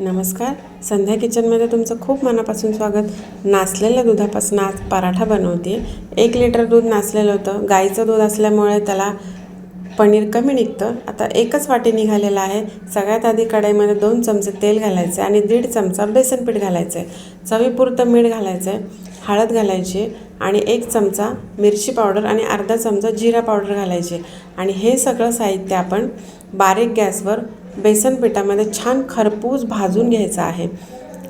नमस्कार. संध्या किचनमध्ये तुमचं खूप मनापासून स्वागत. नासलेल्या दुधापासून आज पराठा बनवते. एक लिटर दूध नाचलेलं होतं. गाईचं दूध असल्यामुळे त्याला पनीर कमी निघतं. आता एकच वाटी निघालेलं आहे. सगळ्यात आधी कढईमध्ये दोन चमचे तेल घालायचे आणि दीड चमचा बेसन पीठ घालायचं. आहे चवीपुरतं मीठ घालायचं आहे हळद घालायची आणि एक चमचा मिरची पावडर आणि अर्धा चमचा जिरा पावडर घालायची. आणि हे सगळं साहित्य आपण बारीक गॅसवर बेसन पिठामध्ये छान खरपूस भाजून घ्यायचा आहे.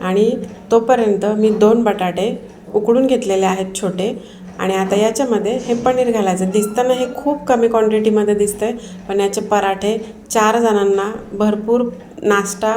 आणि तोपर्यंत मी दोन बटाटे उकडून घेतलेले आहेत छोटे. आणि आता याच्यामध्ये हे पनीर घालायचं. दिसताना हे खूप कमी क्वांटिटीमध्ये दिसतंय पण याचे पराठे चार जणांना भरपूर नाश्ता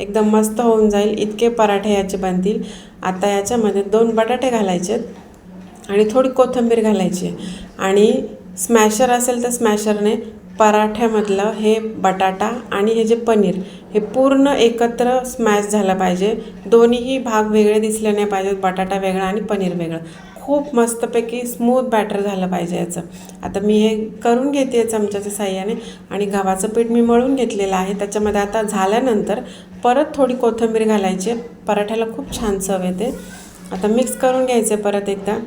एकदम मस्त होऊन जाईल. इतके पराठे याचे बनतील. आता याच्यामध्ये दोन बटाटे घालायचे आहेत आणि थोडी कोथिंबीर घालायची आणि स्मॅशर असेल तर स्मॅशरने पराठ्यामधलं हे बटाटा आणि हे जे पनीर हे पूर्ण एकत्र स्मॅश झालं पाहिजे. दोन्हीही भाग वेगळे दिसले नाही पाहिजेत. बटाटा वेगळा आणि पनीर वेगळं. खूप मस्तपैकी स्मूथ बॅटर झालं पाहिजे याचं. आता मी हे करून घेते चमच्याच्या साह्याने आणि गव्हाचं पीठ मी मळून घेतलेलं आहे. त्याच्यामध्ये आता झाल्यानंतर परत थोडी कोथिंबीर घालायची पराठ्याला खूप छान चव येते. आता मिक्स करून घ्यायचं परत एकदा.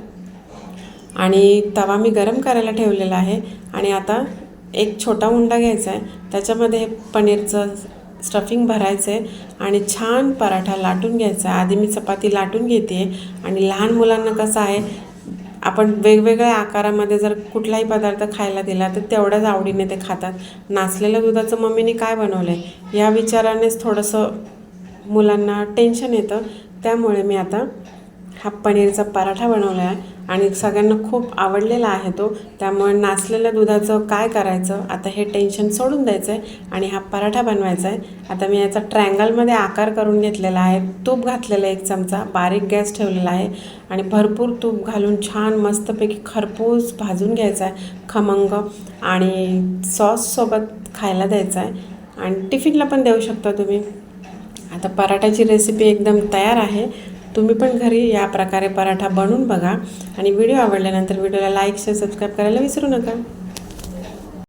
आणि तवा मी गरम करायला ठेवलेला आहे. आणि आता एक छोटा उंडा घ्यायचा आहे. त्याच्यामध्ये हे पनीरचं स्टफिंग भरायचं आहे आणि छान पराठा लाटून घ्यायचा आहे. आधी मी चपाती लाटून घेते आणि लहान मुलांना कसं आहे आपण वेगवेगळ्या आकारामध्ये जर कुठलाही पदार्थ खायला दिला तर तेवढ्याच आवडीने ते खातात. नाचलेल्या दुधाचं मम्मीने काय बनवलं आहे या विचारानेच थोडंसं मुलांना टेन्शन येतं. त्यामुळे मी आता हा पनीरचा पराठा बनवला आहे आणि सगळ्यांना खूप आवडलेला आहे तो. त्यामुळे नाचलेल्या दुधाचं काय करायचं आता हे टेन्शन सोडून द्यायचं आहे आणि हा पराठा बनवायचा आहे आता मी याचा ट्रँगलमध्ये आकार करून घेतलेला आहे. तूप घातलेलं आहे एक चमचा बारीक गॅस ठेवलेला आहे आणि भरपूर तूप घालून छान मस्तपैकी खरपूस भाजून घ्यायचा आहे खमंग आणि सॉससोबत खायला द्यायचा आहे आणि टिफिनला पण देऊ शकता तुम्ही. आता पराठ्याची रेसिपी एकदम तयार आहे. तुम्ही पण घरी या प्रकारे पराठा बनवून बघा. आणि व्हिडिओ आवडल्यानंतर व्हिडिओला लाईक शेअर सबस्क्राईब करायला विसरू नका.